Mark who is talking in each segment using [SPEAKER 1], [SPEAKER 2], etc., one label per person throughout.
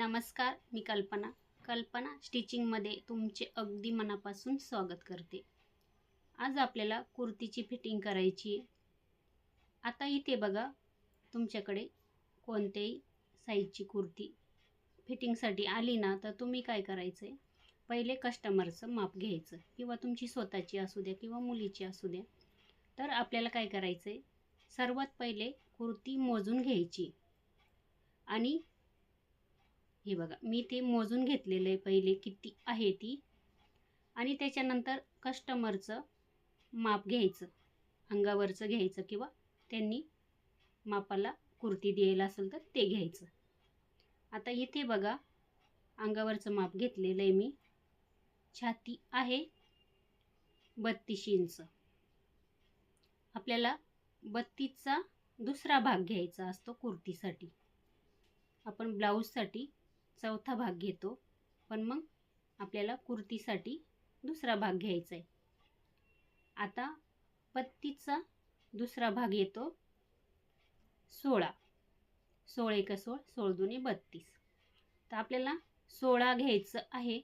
[SPEAKER 1] नमस्कार मी कल्पना. कल्पना स्टिचिंगमध्ये तुमचे अगदी मनापासून स्वागत करते. आज आपल्याला कुर्तीची फिटिंग करायची आहे. आता इथे बघा तुमच्याकडे कोणत्याही साईजची कुर्ती फिटिंगसाठी आली ना तर तुम्ही काय करायचं आहे पहिले कस्टमरचं माप घ्यायचं किंवा तुमची स्वतःची असू द्या किंवा मुलीची असू द्या. तर आपल्याला काय करायचं आहे सर्वात पहिले कुर्ती मोजून घ्यायची. आणि हे बघा मी ते मोजून घेतलेलं आहे पहिले किती आहे ती. आणि त्याच्यानंतर कस्टमरचं माप घ्यायचं अंगावरचं घ्यायचं किंवा त्यांनी मापाला कुर्ती द्यायला असेल तर ते घ्यायचं. आता इथे बघा अंगावरचं माप घेतलेलं आहे मी. छाती आहे बत्तीस इंच. आपल्याला बत्तीसचा दुसरा भाग घ्यायचा असतो कुर्तीसाठी. आपण ब्लाऊजसाठी चौथा भाग घेतो. पण मग आपल्याला कुर्तीसाठी दुसरा भाग घ्यायचा आहे. आता पत्तीचा दुसरा भाग येतो. सोळा. सोळ एक सोळ सोळ दोन्ही बत्तीस. तर आपल्याला सोळा घ्यायचं आहे.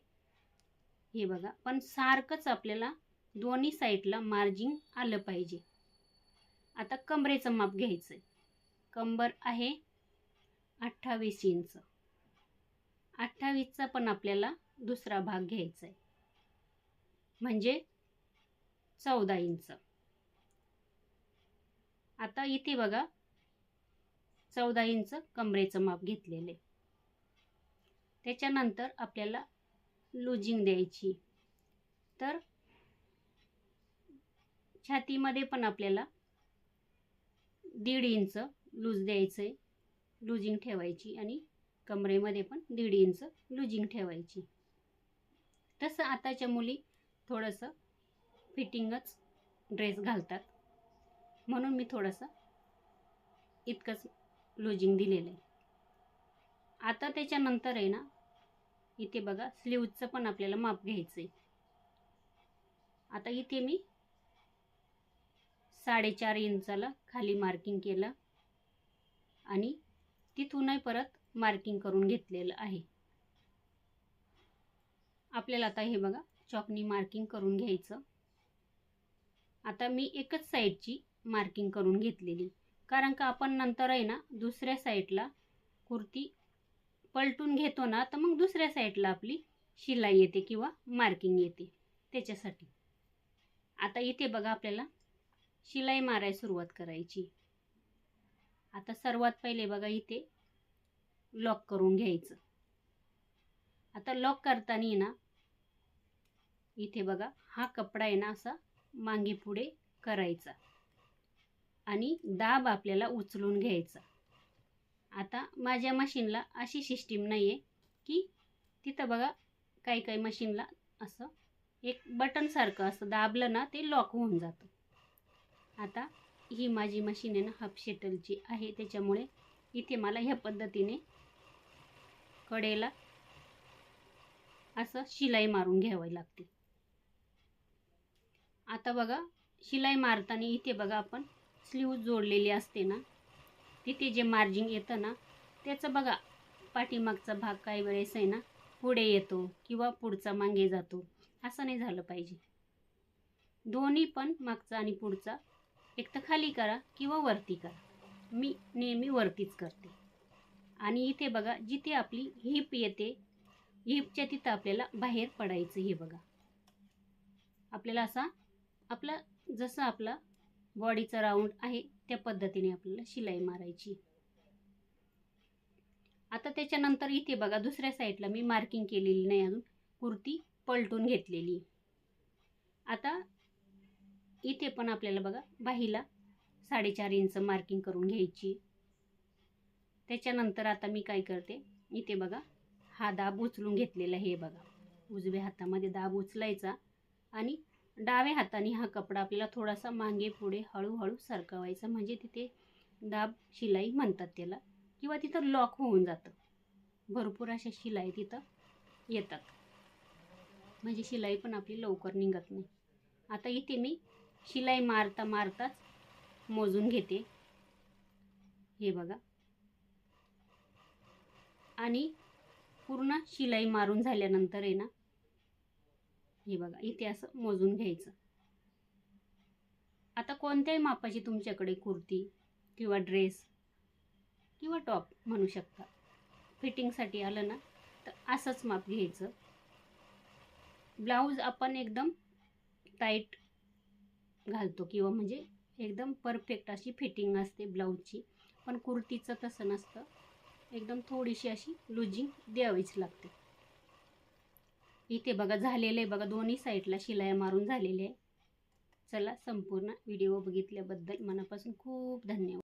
[SPEAKER 1] हे बघा. पण सारखंच आपल्याला दोन्ही साईडला मार्जिन आलं पाहिजे. आता कमरेचं माप घ्यायचं आहे कंबर आहे अठ्ठावीस इंच. अठ्ठावीसचा पण आपल्याला दुसरा भाग घ्यायचा आहे म्हणजे चौदा इंच. आता इथे बघा चौदा इंच कमरेचं माप घेतलेले. त्याच्यानंतर आपल्याला लुजिंग द्यायची. तर छातीमध्ये पण आपल्याला दीड इंच लूज द्यायचं आहे लुजिंग ठेवायची आणि कमरेमध्ये पण दीड इंच लुजिंग ठेवायची. तसं आताच्या मुली थोडंसं फिटिंगच ड्रेस घालतात. म्हणून मी थोडंसं इतकंच लुजिंग दिलेलं आहे. आता त्याच्यानंतर आहे ना इथे बघा स्लीवचं पण आपल्याला माप घ्यायचं आहे आता इथे मी साडेचार इंचाला खाली मार्किंग केलं आणि तिथूनही परत मार्किंग करून घेतलेलं आहे. आपल्याला आता हे बघा चॉकनी मार्किंग करून घ्यायचं. आता मी एकच साईडची मार्किंग करून घेतलेली. कारण का आपण नंतर आहे ना दुसऱ्या साईडला कुर्ती पलटून घेतो ना तर मग दुसऱ्या साईडला आपली शिलाई येते किंवा मार्किंग येते. त्याच्यासाठी. आता इथे बघा आपल्याला शिलाई मारायला सुरुवात करायची. आता सर्वात पहिले बघा इथे लॉक करून घ्यायचं. आता लॉक करताना ना इथे बघा हा कपडा आहे ना असा मागे पुढे करायचा. आणि दाब आपल्याला उचलून घ्यायचा. आता माझ्या मशीनला अशी सिस्टीम नाही आहे की तिथं बघा काही काही मशीनला असं एक बटनसारखं असं दाबलं ना ते लॉक होऊन जातं. आता ही माझी मशीन आहे ना हाफ शेटलची आहे. त्याच्यामुळे इथे मला ह्या पद्धतीने कडेला असं शिलाई मारून घ्यावी लागते. आता बघा शिलाई मारताना इथे बघा आपण स्लीव जोडलेली असते ना तिथे जे मार्जिंग येतं ना त्याचं बघा पाठीमागचा भाग काही वेळेस आहे ना पुढे येतो किंवा पुढचा मागे जातो. असं नाही झालं पाहिजे. दोन्ही पण मागचा आणि पुढचा एक तर खाली करा किंवा वरती करा. मी नेहमी वरतीच करते. आणि इथे बघा जिथे आपली हिप येते हिपच्या तिथं आपल्याला बाहेर पडायचं हे बघा. आपल्याला असा आपला जसं आपला बॉडीचा राऊंड आहे त्या पद्धतीने आपल्याला शिलाई मारायची. आता त्याच्यानंतर इथे बघा दुसऱ्या साईडला मी मार्किंग केलेली नाही अजून. कुर्ती पलटून घेतलेली. आता इथे पण आपल्याला बघा बाहीला साडेचार इंच मार्किंग करून घ्यायची. त्याच्यानंतर आता मी काय करते इथे बघा हा दाब उचलून घेतलेला हे बघा. उजव्या हातामध्ये दाब उचलायचा आणि डाव्या हाताने हा कपडा आपल्याला थोडासा मागे पुढे हळूहळू सरकवायचा. म्हणजे तिथे दाब शिलाई म्हणतात त्याला किंवा तिथं लॉक होऊन जातं. भरपूर अशा शिलाई तिथं येतात. म्हणजे शिलाई पण आपली लवकर निघत नाही. आता इथे मी शिलाई मारता मारताच मोजून घेते. हे बघा. आणि पूर्ण शिलाई मारून झाल्यानंतर आहे ना हे बघा इथे असं मोजून घ्यायचं. आता कोणत्याही मापाची तुमच्याकडे कुर्ती किंवा ड्रेस किंवा टॉप म्हणू शकता. फिटिंगसाठी आलं ना तर असंच माप घ्यायचं. ब्लाऊज आपण एकदम टाईट घालतो किंवा म्हणजे एकदम परफेक्ट अशी फिटिंग असते ब्लाऊजची. पण कुर्तीचं तसं नसतं. एकदम थोडीशी अशी लुजिंग द्यावीच लागते. इथे बघा झालेलं आहे बघा दोन्ही साईडला शिलाया मारून झालेले आहे. चला संपूर्ण व्हिडिओ बघितल्याबद्दल मनापासून खूप धन्यवाद.